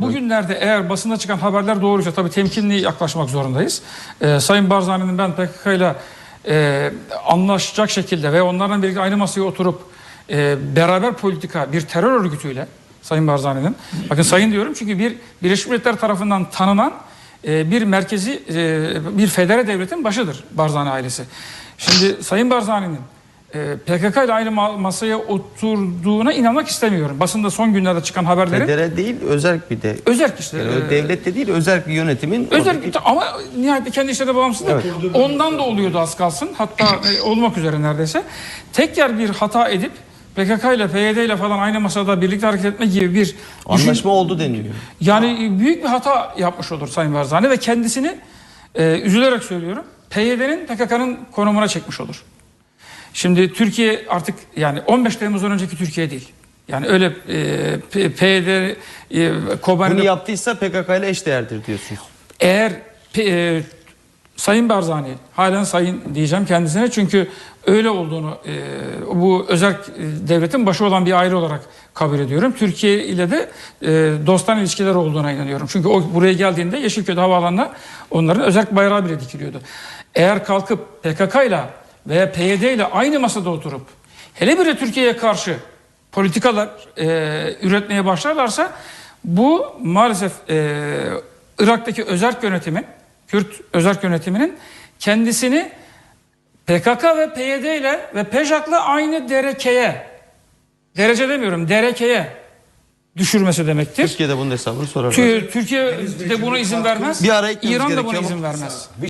Bugünlerde eğer basında çıkan haberler doğruysa tabii temkinli yaklaşmak zorundayız. Ee, Sayın Barzani'nin ben PKK ile e, anlaşacak şekilde ve onlarla birlikte aynı masaya oturup e, beraber politika bir terör örgütüyle Sayın Barzani'nin bakın sayın diyorum çünkü bir Birleşmiş Milletler tarafından tanınan e, bir merkezi e, bir federe devletin başıdır Barzani ailesi. Şimdi Sayın Barzani'nin PKK ile aynı ma- masaya oturduğuna inanmak istemiyorum. Basında son günlerde çıkan haberlerin Federe değil, özerk bir de. özerk işte. Yani e, devlet de değil, özerk bir yönetimin. Özel oradaki- ama nihayet kendi işlerine bağımsız. Evet. Ondan da oluyordu az kalsın. Hatta e, olmak üzere neredeyse. Tek yer bir hata edip PKK ile PYD ile falan aynı masada birlikte hareket etme gibi bir düşün- Anlaşma oldu deniliyor. yani büyük bir hata yapmış olur Sayın Barzani ve kendisini e, üzülerek söylüyorum PYD'nin PKK'nın konumuna çekmiş olur. Şimdi Türkiye artık yani 15 Temmuz'dan önceki Türkiye değil. Yani öyle e, PYD, e, Bunu Kobani'de yaptıysa PKK ile eşdeğerdir diyorsunuz. eğer e, Sayın Barzani, halen sayın diyeceğim kendisine çünkü öyle olduğunu e, bu özel devletin başı olan bir aile olarak kabul ediyorum. Türkiye ile de e, dostane ilişkiler olduğuna inanıyorum. Çünkü o buraya geldiğinde Yeşilköy'de havaalanına onların özel bayrağı bile dikiliyordu. Eğer kalkıp PKK ile veya PYD ile aynı masada oturup hele bir de Türkiye'ye karşı politikalar e, üretmeye başlarlarsa bu maalesef e, Irak'taki özerk yönetimin, Kürt özerk yönetiminin kendisini PKK ve PYD ile ve PEJAK'la aynı derekeye, derece demiyorum derekeye düşürmesi demektir. Türkiye'de bunun hesabını sorarlar. Tü- Türkiye de buna izin vermez. Bir ara İran da buna izin vermez.